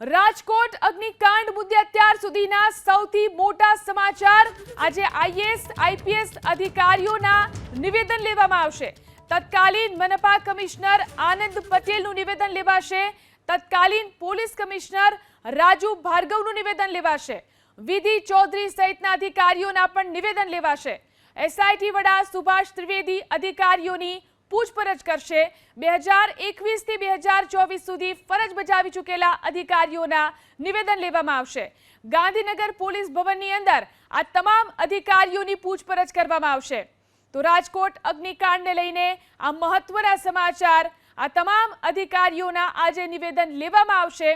રાજકોટ અગ્નિકાંડ મુદ્દે અત્યાર સુધીના સૌથી મોટા સમાચાર આજે આઈએસ, આઈપીએસ અધિકારીઓના નિવેદન લેવામાં આવશે. તત્કાલીન મનપા કમિશનર આનંદ પટેલનું નિવેદન લેવાશે. તત્કાલીન પોલીસ કમિશનર રાજુ ભાર્ગવનું નિવેદન લેવાશે. વિધિ ચૌધરી સહિતના અધિકારીઓના પણ નિવેદન લેવાશે. એસઆઈટી વડા સુભાષ ત્રિવેદી અધિકારીઓની પૂછપરછ કરશે. બે હજાર એકવીસથી બે હજાર ચોવીસ સુધી ફરજ બજાવી ચૂકેલા અધિકારીઓના નિવેદન લેવામાં આવશે. ગાંધીનગર પોલીસ ભવનની અંદર આ તમામ અધિકારીઓની પૂછપરછ કરવામાં આવશે. તો રાજકોટ અગ્નિકાંડને લઈને આ મહત્વના સમાચાર, આ તમામ અધિકારીઓના આજે નિવેદન લેવામાં આવશે.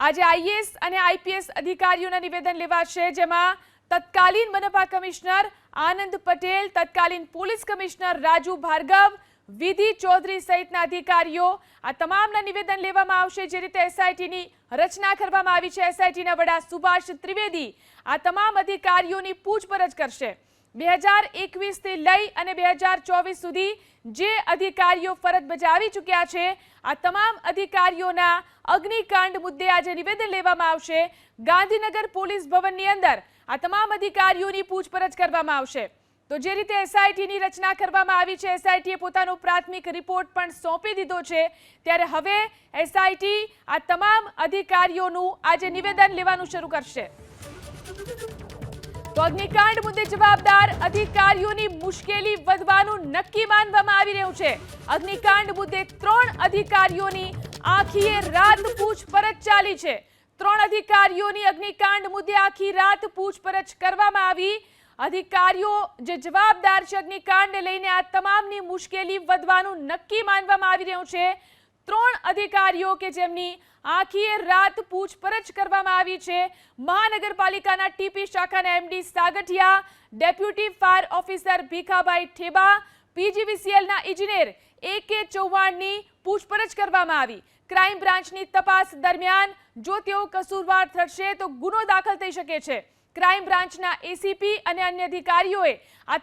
આજે આઈએસ અને આઈપીએસ અધિકારીઓના નિવેદન લેવાશે, જેમાં તત્કાલીન મનપા કમિશનર આનંદ પટેલ, તત્કાલીન પોલીસ કમિશનર રાજુ ભાર્ગવ, વિધિ ચૌધરી સહિતના અધિકારીઓ આ તમામના નિવેદન લેવામાં આવશે. જે રીતે એસઆઈટીની રચના કરવામાં આવી છે. એસઆઈટીના વડા સુભાષ ત્રિવેદી આ તમામ અધિકારીઓની પૂછપરછ કરશે. બે હજાર એકવીસથી લઈ અને બે હજાર ચોવીસ સુધી જે અધિકારીઓ ફરજ બજાવી ચૂક્યા છે, આ તમામ અધિકારીઓના અગ્નિકાંડ મુદ્દે આજે નિવેદન લેવામાં આવશે. ગાંધીનગર પોલીસ ભવનની અંદર આ તમામ અધિકારીઓની પૂછપરછ કરવામાં આવશે. તો જે રીતે એસઆઈટીની રચના કરવામાં આવી છે એસઆઈટીએ પોતાનો પ્રાથમિક રિપોર્ટ પણ સોંપી દીધો છે. ત્યારે હવે એસઆઈટી આ તમામ અધિકારીઓનું આજે નિવેદન લેવાનું શરૂ કરશે. તો અગ્નિકાંડ મુદ્દે જવાબદાર અધિકારીઓની મુશ્કેલી વધવાનું નક્કી માનવામાં આવી રહ્યું છે. અગ્નિકાંડ મુદ્દે ત્રણ અધિકારીઓની આખીએ રાત પૂછપરછ ચાલી છે. ત્રણ અધિકારીઓની અગ્નિકાંડ મુદ્દે આખી રાત પૂછપરછ કરવામાં આવી. અધિકારીઓ જે જવાબદાર છે અગ્નિકાંડને લઈને આ તમામની મુશ્કેલી વધવાનું નક્કી માનવામાં આવી રહ્યું છે. ત્રણ અધિકારીઓ કે જેમની આખી રાત પૂછપરછ કરવામાં આવી છે. મહાનગરપાલિકાના ટીપી શાખાના MD Sagathiya, deputy fire officer Bhikhabhai Theba, પીજીવીસીએલના ઇજનેર એ કે ચૌહાણની પૂછપરછ કરવામાં આવી. ક્રાઇમ બ્રાન્ચની તપાસ દરમિયાન જો તેઓ કસૂરવાર થશે તો ગુનો દાખલ થઈ શકે છે. ક્રાઇમ બ્રાન્ચના એસીપી અને અન્ય અધિકારીઓએ આ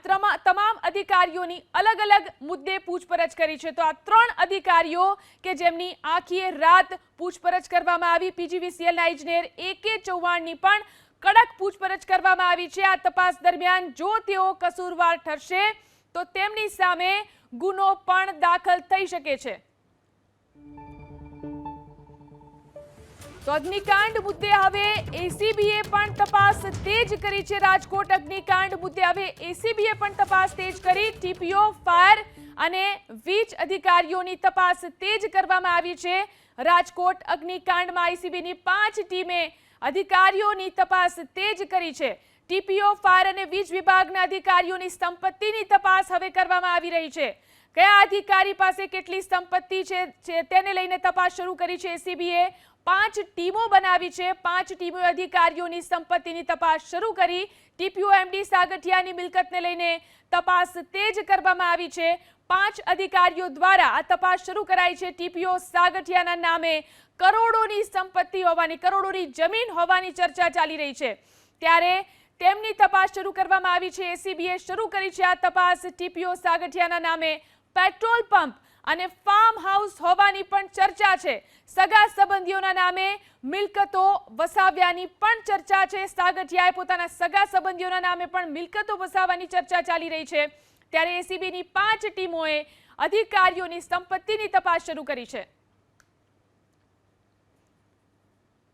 તમામ અધિકારીઓની અલગ અલગ મુદ્દે પૂછપરછ કરી છે. તો આ ત્રણ અધિકારીઓ કે જેમની આખીએ રાત પૂછપરછ કરવામાં આવી પીજીવીસીએલના ઇજનેર એ કે ચૌહાણની પણ કડક પૂછપરછ કરવામાં આવી છે. આ તપાસ દરમિયાન જો તેઓ કસૂરવાર ઠરશે તો તેમની સામે ગુનો પણ દાખલ થઈ શકે છે. તો અગ્નિકાંડ મુદ્દે હવે એસીબીએ પણ તપાસ તેજ કરી છે રાજકોટ. અગ્નિકાંડ મુદ્દે હવે એસીબીએ પણ તપાસ તેજ કરી. ટીપીઓ ફાયર અને વીજ અધિકારીઓની તપાસ તેજ કરવામાં આવી છે. રાજકોટ અગ્નિકાંડમાં આઈસીબીની પાંચ ટીમે અધિકારીઓની તપાસ તેજ કરી છે. ટીપીઓ ફાયર અને વીજ વિભાગના અધિકારીઓની સંપત્તિની તપાસ હવે કરવામાં આવી રહી છે. કયા અધિકારી પાસે કેટલી સંપત્તિ છે તેને લઈને તપાસ શરૂ કરી છે એસીબીએ. પાંચ ટીમો બનાવી છે, પાંચ ટીમો અધિકારીઓની સંપત્તિની તપાસ શરૂ કરી. ટીપીઓ એમડી સાગઠિયાની મિલકતને લઈને તપાસ તેજ કરવામાં આવી છે. પાંચ અધિકારીઓ દ્વારા આ તપાસ શરૂ કરાઈ છે. ટીપીઓ સાગઠિયાના નામે કરોડોની સંપત્તિ હોવાની, કરોડોની જમીન હોવાની ચર્ચા ચાલી રહી છે. ત્યારે તેમની તપાસ શરૂ કરવામાં આવી છે. એસીબીએ શરૂ કરી છે આ તપાસ. ટીપીઓ સાગઠિયાના નામે પેટ્રોલ પંપ અને ફાર્મ હાઉસ હોવાની પણ ચર્ચા છે. સગા સંબંધીઓના નામે મિલકતો વસાવ્યાની પણ ચર્ચા છે. સાગઠિયાએ પોતાના સગા સંબંધીઓના નામે પણ મિલકતો વસાવવાની ચર્ચા ચાલી રહી છે. ત્યારે એસીબીની પાંચ ટીમોએ અધિકારીઓની સંપત્તિની તપાસ શરૂ કરી છે.